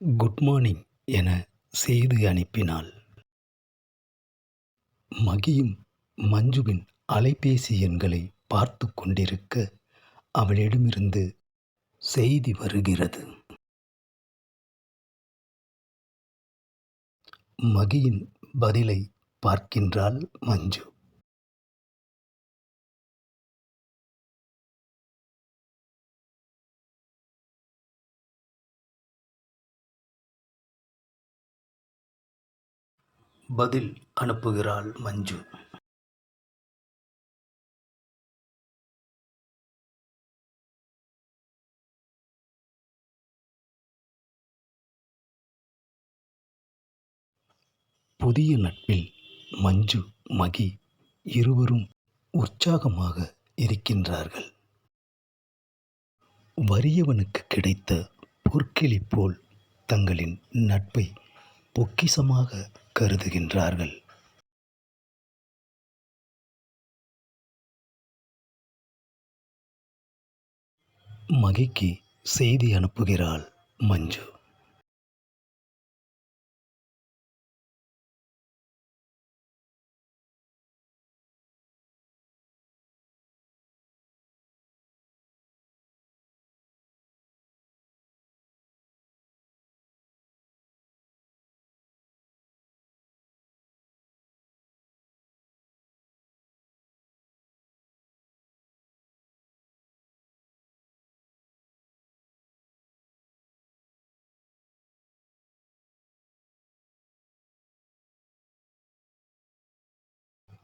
Good morning என செய்தி அனுப்பினாள். மகியும் மஞ்சுவின் அலைபேசி எண்களை பார்த்து கொண்டிருக்க அவளிடமிருந்து செய்தி வருகிறது. மகியின் பதிலை பார்க்கின்றாள் மஞ்சு. பதில் அனுப்புகிறாள் மஞ்சு. புதிய நட்பில் மஞ்சு மகி இருவரும் உற்சாகமாக இருக்கின்றார்கள். வறியவனுக்கு கிடைத்த பொற்கிளி போல் தங்களின் நட்பை பொக்கிசமாக கருதுகின்றார்கள். மகிக்கு செய்தி அனுப்புகிறாள் மஞ்சு.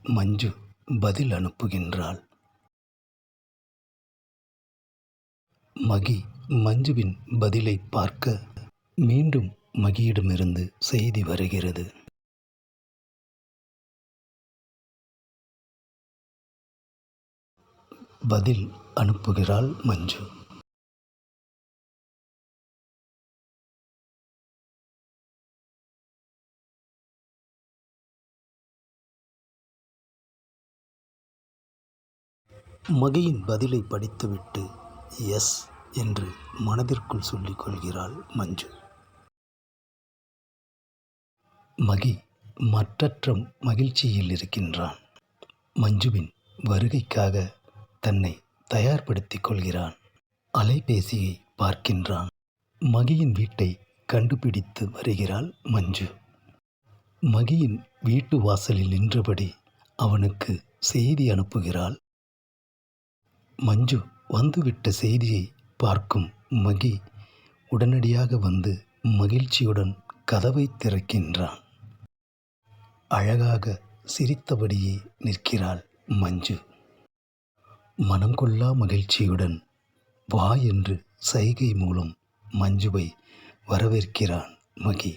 மஞ்சு பதில் அனுப்புகின்றாள். மகி மஞ்சுவின் பதிலை பார்க்க மீண்டும் மகியிடமிருந்து செய்தி வருகிறது. பதில் அனுப்புகிறாள் மஞ்சு. மகியின் பதிலை படித்துவிட்டு எஸ் என்று மனதிற்குள் சொல்லிக் கொள்கிறாள் மஞ்சு. மகி மற்றற்ற மகிழ்ச்சியில் இருக்கின்றான். மஞ்சுவின் வருகைக்காக தன்னை தயார்படுத்திக் கொள்கிறான். அலைபேசியை பார்க்கின்றான். மகியின் வீட்டை கண்டுபிடித்து வருகிறாள் மஞ்சு. மகியின் வீட்டு வாசலில் நின்றபடி அவனுக்கு செய்தி அனுப்புகிறாள் மஞ்சு வந்துவிட்ட செய்தியை பார்க்கும் மகி உடனடியாக வந்து மகிழ்ச்சியுடன் கதவை திறக்கின்றான். அழகாக சிரித்தபடியே நிற்கிறாள் மஞ்சு. மனம் கொள்ளா மகிழ்ச்சியுடன் வா என்று சைகை மூலம் மஞ்சுவை வரவேற்கிறான் மகி.